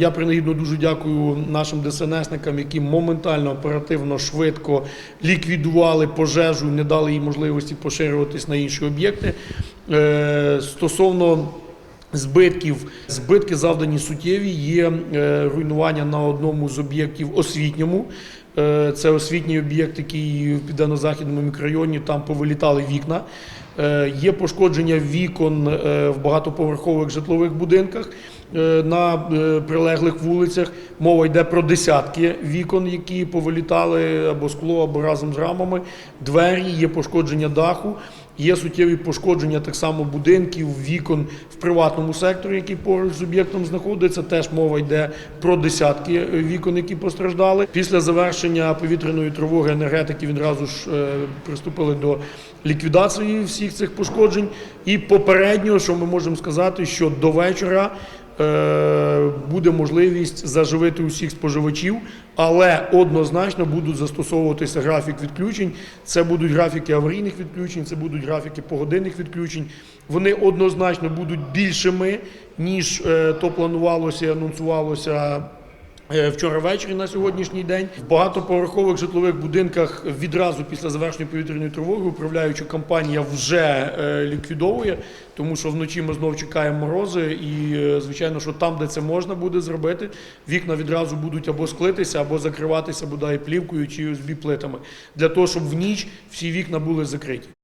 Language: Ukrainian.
Я принагідно дуже дякую нашим ДСНСникам, які моментально, оперативно, швидко ліквідували пожежу, не дали їй можливості поширюватись на інші об'єкти. Е, Стосовно збитків, збитки завдані суттєві. Є е, руйнування на одному з об'єктів освітньому. Е, Це освітній об'єкт, який в південно-західному мікрорайоні там повилітали вікна. Є пошкодження вікон в багатоповерхових житлових будинках на е, прилеглих вулицях. Мова йде про десятки вікон, які повилітали або скло, або разом з рамами. Двері, є пошкодження даху. Є суттєві пошкодження так само будинків, вікон в приватному секторі, який поруч з об'єктом знаходиться. Теж мова йде про десятки е, вікон, які постраждали. Після завершення повітряної тривоги енергетики відразу ж е, приступили до ліквідації всіх цих пошкоджень. І попередньо, що ми можемо сказати, що до вечора е, буде можливість заживити усіх споживачів, але однозначно будуть застосовуватися графік відключень. Це будуть графіки аварійних відключень, це будуть графіки погодинних відключень. Вони однозначно будуть більшими, ніж е, то планувалося і анонсувалося. Е, Вчора ввечері на сьогоднішній день в багатоповерхових житлових будинках відразу після завершення повітряної тривоги управляюча компанія вже е, ліквідовує, тому що вночі ми знов чекаємо морози, і е, звичайно, що там, де це можна буде зробити, вікна відразу будуть або склитися, або закриватися бодай плівкою чи USB плитами для того, щоб в ніч всі вікна були закриті.